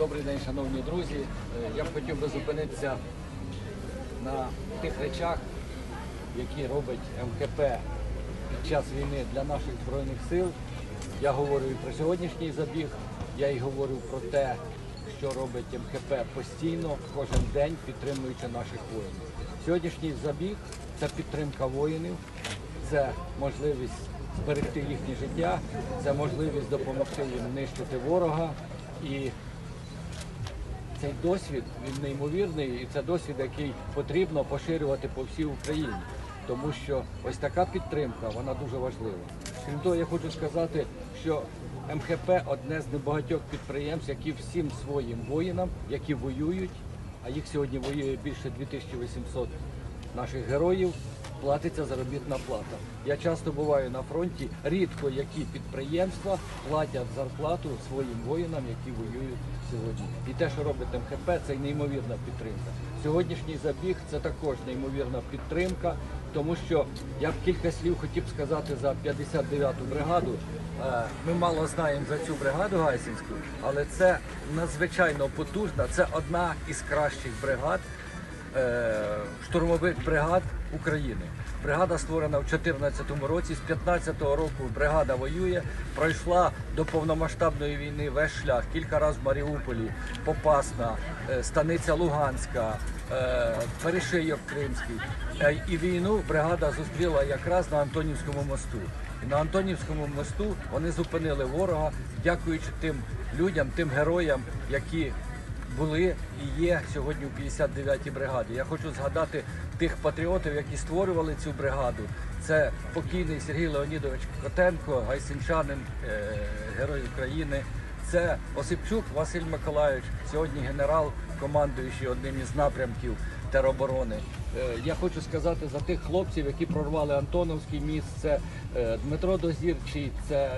Добрий день, шановні друзі. Е, Я б хотів би зупинитися на тих речах, які робить МКП під час війни для наших збройних сил. Я говорю і про сьогоднішній забіг, я і говорю про те, що робить МКП постійно, кожен день підтримуючи наших воїнів. Сьогоднішній забіг це підтримка воїнів, це можливість зберегти їхнє життя, це можливість допомогти їм нищити ворога. І цей досвід він неймовірний, і це досвід, який потрібно поширювати по всій Україні. Тому що ось така підтримка, вона дуже важлива. Крім того, я хочу сказати, що МХП одне з небагатьох підприємств, які всім своїм воїнам, які воюють, а їх сьогодні воює більше 2800 наших героїв, платиться заробітна плата. Я часто буваю на фронті, рідко які підприємства платять зарплату своїм воїнам, які воюють сьогодні. І те, що робить МХП, це неймовірна підтримка. Сьогоднішній забіг це також неймовірна підтримка, тому що я б кілька слів хотів сказати за 59-ту бригаду. Е, Ми мало знаємо за цю бригаду Гайсінську, але це надзвичайно потужна. Це одна із кращих бригад штурмових бригад України. Бригада створена в 2014 році. З 2015 року бригада воює. Пройшла до повномасштабної війни весь шлях. Кілька разів в Маріуполі, Попасна, е, Станиця Луганська, е, Перешийок Кримський. Е, І війну бригада зустріла якраз на Антонівському мосту. І на Антонівському мосту вони зупинили ворога, дякуючи тим людям, тим героям, які були і є сьогодні у 59-й бригаді. Я хочу згадати тих патріотів, які створювали цю бригаду. Це покійний Сергій Леонідович Котенко, гайсинчанин, е, герой України. Це Осипчук Василь Миколаївич, сьогодні генерал, командуючий одним із напрямків тероборони. Е, Я хочу сказати за тих хлопців, які прорвали Антоновський міст. Це е, Дмитро Дозірчий, це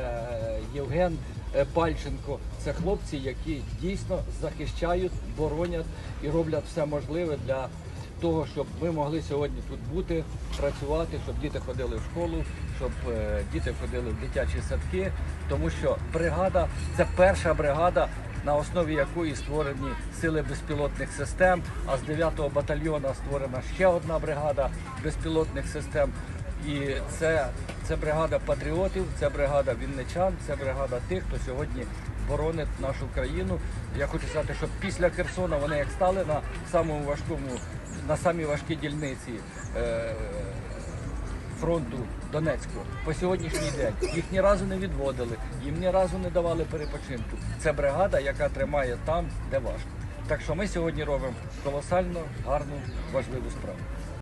Євген е, Пальченко. Це хлопці, які дійсно захищають, боронять і роблять все можливе для того, щоб ми могли сьогодні тут бути, працювати, щоб діти ходили в школу, щоб е, діти ходили в дитячі садки. Тому що бригада це перша бригада, на основі якої створені сили безпілотних систем. А з 9-го батальйона створена ще одна бригада безпілотних систем. І це, це бригада патріотів, це бригада вінничан, це бригада тих, хто сьогодні боронить нашу країну. Я хочу сказати, що після Херсона вони як стали на самому важкому, на самій важкій дільниці. Е- фронту Донецького по сьогоднішній день їх ні разу не відводили, їм ні разу не давали перепочинку. Це бригада, яка тримає там, де важко. Так що ми сьогодні робимо колосально гарну важливу справу.